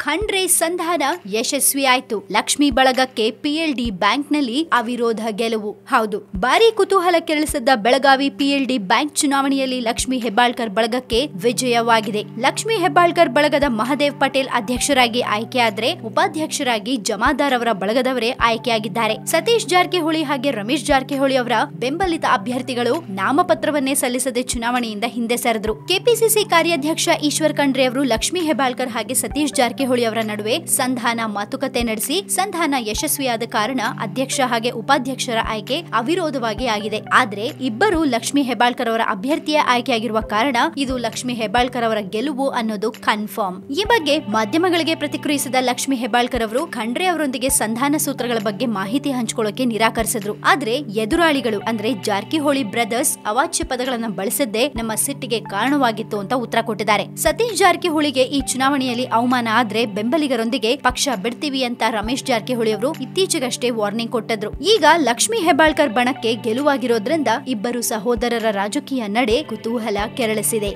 ಖಂಡ್ರೆ ಸಂಧಾನ ಯಶಸ್ವಿಯಾಯಿತು. ಲಕ್ಷ್ಮಿ ಬಳಗಕ್ಕೆ ಪಿಎಲ್ಡಿ ಬ್ಯಾಂಕ್ನಲ್ಲಿ ಅವಿರೋಧ ಗೆಲುವು. ಹೌದು. ಭಾರಿ ಕುತೂಹಲ ಕೆರಳಿಸಿದ್ದ ಬೆಳಗಾವಿ ಪಿಎಲ್ಡಿ ಬ್ಯಾಂಕ್ ಚುನಾವಣೆಯಲ್ಲಿ ಲಕ್ಷ್ಮಿ ಹೆಬ್ಬಾಳ್ಕರ್ ಬಳಗಕ್ಕೆ ವಿಜಯವಾಗಿದೆ. ಲಕ್ಷ್ಮಿ ಹೆಬ್ಬಾಳ್ಕರ್ ಬಳಗದ ಮಹದೇವ್ ಪಟೇಲ್ ಅಧ್ಯಕ್ಷರಾಗಿ ಆಯ್ಕೆಯಾದ್ರೆ ಉಪಾಧ್ಯಕ್ಷರಾಗಿ ಜಮಾದಾರ್ ಅವರ ಬಳಗದವರೇ ಆಯ್ಕೆಯಾಗಿದ್ದಾರೆ. ಸತೀಶ್ ಜಾರಕಿಹೊಳಿ ಹಾಗೆ ರಮೇಶ್ ಜಾರಕಿಹೊಳಿ ಅವರ ಬೆಂಬಲಿತ ಅಭ್ಯರ್ಥಿಗಳು ನಾಮಪತ್ರವನ್ನೇ ಸಲ್ಲಿಸದೆ ಚುನಾವಣೆಯಿಂದ ಹಿಂದೆ ಸರಿದ್ರು. ಕೆಪಿಸಿಸಿ ಕಾರ್ಯಾಧ್ಯಕ್ಷ ಈಶ್ವರ್ ಖಂಡ್ರೆ ಅವರು ಲಕ್ಷ್ಮಿ ಹೆಬ್ಬಾಳ್ಕರ್ ಹಾಗೆ ಸತೀಶ್ ಜಾರಕಿಹೊಳಿ ಅವರ ನಡುವೆ ಸಂಧಾನ ಮಾತುಕತೆ ನಡೆಸಿ ಸಂಧಾನ ಯಶಸ್ವಿಯಾದ ಕಾರಣ ಅಧ್ಯಕ್ಷ ಹಾಗೆ ಉಪಾಧ್ಯಕ್ಷರ ಆಯ್ಕೆ ಅವಿರೋಧವಾಗಿ ಆಗಿದೆ. ಆದ್ರೆ ಇಬ್ಬರು ಲಕ್ಷ್ಮಿ ಹೆಬ್ಬಾಳ್ಕರ್ ಅವರ ಅಭ್ಯರ್ಥಿಯ ಆಯ್ಕೆಯಾಗಿರುವ ಕಾರಣ ಇದು ಲಕ್ಷ್ಮಿ ಹೆಬ್ಬಾಳ್ಕರ್ ಅವರ ಗೆಲುವು ಅನ್ನೋದು ಕನ್ಫರ್ಮ್. ಈ ಬಗ್ಗೆ ಮಾಧ್ಯಮಗಳಿಗೆ ಪ್ರತಿಕ್ರಿಯಿಸಿದ ಲಕ್ಷ್ಮಿ ಹೆಬ್ಬಾಳ್ಕರ್ ಅವರು ಖಂಡ್ರೆ ಅವರೊಂದಿಗೆ ಸಂಧಾನ ಸೂತ್ರಗಳ ಬಗ್ಗೆ ಮಾಹಿತಿ ಹಂಚಿಕೊಳ್ಳೋಕೆ ನಿರಾಕರಿಸಿದ್ರು. ಆದ್ರೆ ಎದುರಾಳಿಗಳು ಅಂದ್ರೆ ಜಾರಕಿಹೊಳಿ ಬ್ರದರ್ಸ್ ಅವಾಚ್ಯ ಪದಗಳನ್ನ ಬಳಸಿದ್ದೇ ನಮ್ಮ ಸಿಟ್ಟಿಗೆ ಕಾರಣವಾಗಿತ್ತು ಅಂತ ಉತ್ತರ ಕೊಟ್ಟಿದ್ದಾರೆ. ಸತೀಶ್ ಜಾರಕಿಹೊಳಿಗೆ ಈ ಚುನಾವಣೆಯಲ್ಲಿ ಅವಮಾನ ಆದ್ರೆ ಬೆಂಬಲಿಗರೊಂದಿಗೆ ಪಕ್ಷ ಬಿಡ್ತೀವಿ ಅಂತ ರಮೇಶ್ ಜಾರಕಿಹೊಳಿ ಅವರು ಇತ್ತೀಚೆಗಷ್ಟೇ ವಾರ್ನಿಂಗ್ ಕೊಟ್ಟಿದ್ರು. ಈಗ ಲಕ್ಷ್ಮಿ ಹೆಬ್ಬಾಳ್ಕರ್ ಬಣಕ್ಕೆ ಗೆಲುವಾಗಿರೋದ್ರಿಂದ ಇಬ್ಬರು ಸಹೋದರರ ರಾಜಕೀಯ ನಡೆ ಕುತೂಹಲ ಕೆರಳಿಸಿದೆ.